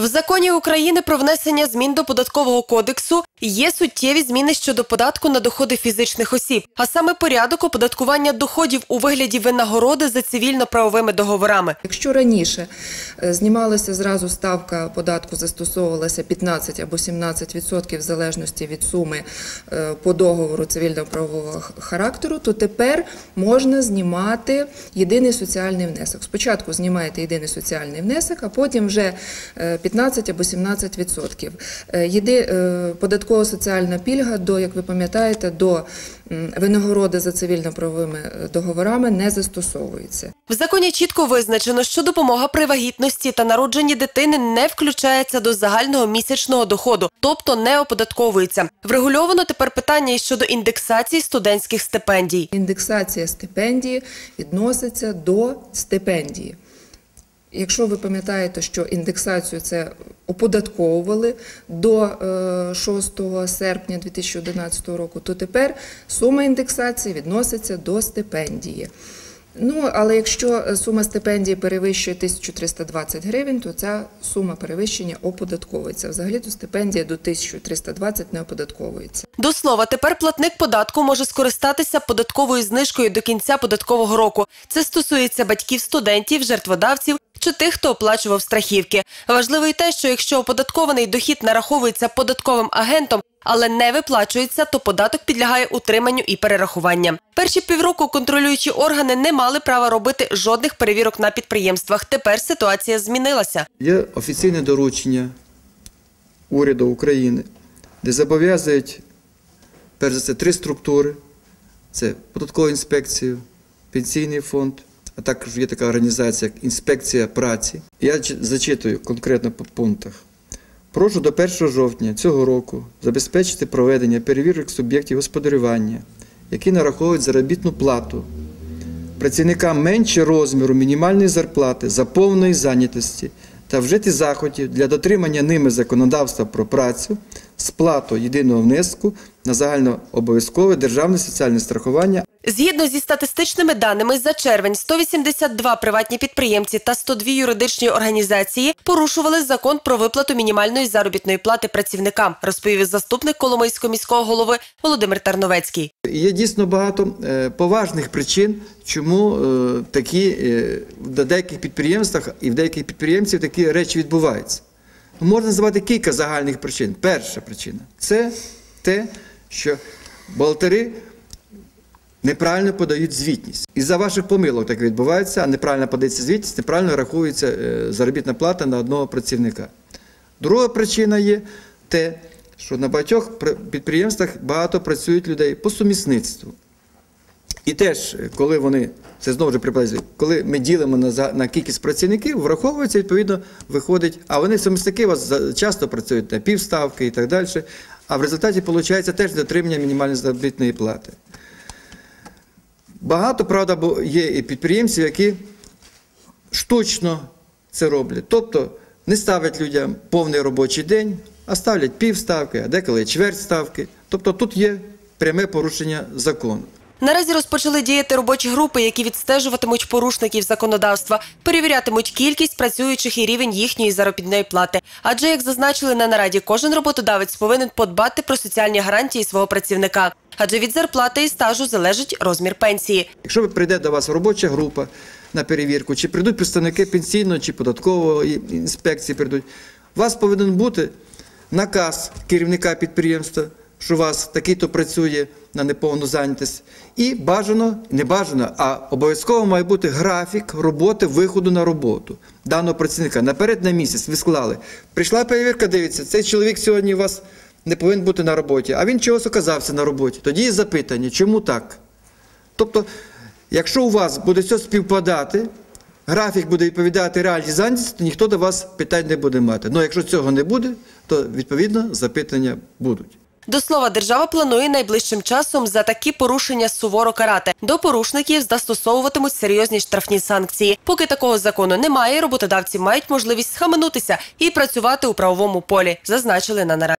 В законі України про внесення змін до податкового кодексу є суттєві зміни щодо податку на доходи фізичних осіб, а саме порядок оподаткування доходів у вигляді винагороди за цивільно-правовими договорами. Якщо раніше е, знімалася зразу ставка податку, застосовувалася 15 або 17% в залежності від суми е, по договору цивільно-правового характеру, то тепер можна знімати єдиний соціальний внесок. Спочатку знімаєте єдиний соціальний внесок, а потім вже е, 15 або 17%. Е, Єди, е, податкова соціальна пільга до, як ви пам'ятаєте, до винагороди за цивільно-правовими е, договорами не застосовується. В законі чітко визначено, що допомога при вагітності та народженні дитини не включається до загального місячного доходу, тобто не оподатковується. Врегульовано тепер питання і щодо індексації студентських стипендій. Індексація стипендії відноситься до стипендії. Якщо ви пам'ятаєте, що індексацію це оподатковували до е, 6 серпня 2011 року, то тепер сума індексації відноситься до стипендії. Ну, але якщо е, сума стипендії перевищує 1320 гривень, то ця сума перевищення оподатковується. Взагалі то стипендія до 1320 не оподатковується. До слова, тепер платник податку може скористатися податковою знижкою до кінця податкового року. Це стосується батьків студентів, жертводавців чи тих, хто оплачував страхівки. Важливо й те, що якщо оподаткований дохід нараховується податковим агентом, але не виплачується, то податок підлягає утриманню і перерахуванням. Перші півроку контролюючі органи не мали права робити жодних перевірок на підприємствах. Тепер ситуація змінилася. Є офіційне доручення уряду України, де зобов'язують перш за все три структури: це податкова інспекція, пенсійний фонд, а також є така організація, як інспекція праці. Я зачитую конкретно по пунктах. Прошу до 1 жовтня цього року забезпечити проведення перевірок суб'єктів господарювання, які нараховують заробітну плату. Працівникам менше розміру мінімальної зарплати за повної зайнятості та вжити заходів для дотримання ними законодавства про працю, сплату єдиного внеску на загальнообов'язкове державне соціальне страхування Згідно зі статистичними даними, за червень 182 приватні підприємці та 102 юридичні організації порушували закон про виплату мінімальної заробітної плати працівникам, розповів заступник Коломийського міського голови Володимир Тарновецький. Є дійсно багато е, поважних причин, чому е, такі е, в деяких підприємствах і в деяких підприємців такі речі відбуваються. Можна назвати кілька загальних причин. Перша причина це те, що бухгалтери неправильно подають звітність. Із-за ваших помилок так відбувається, а неправильно подається звітність, неправильно рахується е, заробітна плата на одного працівника. Друга причина є те, що на багатьох підприємствах багато працюють людей по сумісництву. І теж, е, коли вони, це знову ж припадає, коли ми ділимо на, на кількість працівників, враховується, відповідно, виходить, а вони сумісники у вас часто працюють на півставки і так далі. А в результаті виходить теж дотримання мінімальної заробітної плати. Багато, правда, є і підприємців, які штучно це роблять. Тобто не ставлять людям повний робочий день, а ставлять півставки, а деколи чверть ставки. Тобто тут є пряме порушення закону. Наразі розпочали діяти робочі групи, які відстежуватимуть порушників законодавства, перевірятимуть кількість працюючих і рівень їхньої заробітної плати. Адже, як зазначили на нараді, кожен роботодавець повинен подбати про соціальні гарантії свого працівника. Адже від зарплати і стажу залежить розмір пенсії. Якщо прийде до вас робоча група на перевірку, чи прийдуть представники пенсійної чи податкової інспекції, прийдуть, у вас повинен бути наказ керівника підприємства, що у вас такий-то працює на неповну зайнятість. І бажано, не бажано, а обов'язково має бути графік роботи, виходу на роботу даного працівника. Наперед на місяць ви склали. Прийшла перевірка, дивиться, цей чоловік сьогодні у вас не повинен бути на роботі, а він чогось оказався на роботі. Тоді є запитання, чому так? Тобто, якщо у вас буде все співпадати, графік буде відповідати реальній зайнятості, то ніхто до вас питань не буде мати. Ну якщо цього не буде, то відповідно запитання будуть. До слова, держава планує найближчим часом за такі порушення суворо карати. До порушників застосовуватимуть серйозні штрафні санкції. Поки такого закону немає, роботодавці мають можливість схаменутися і працювати у правовому полі, зазначили на нараді.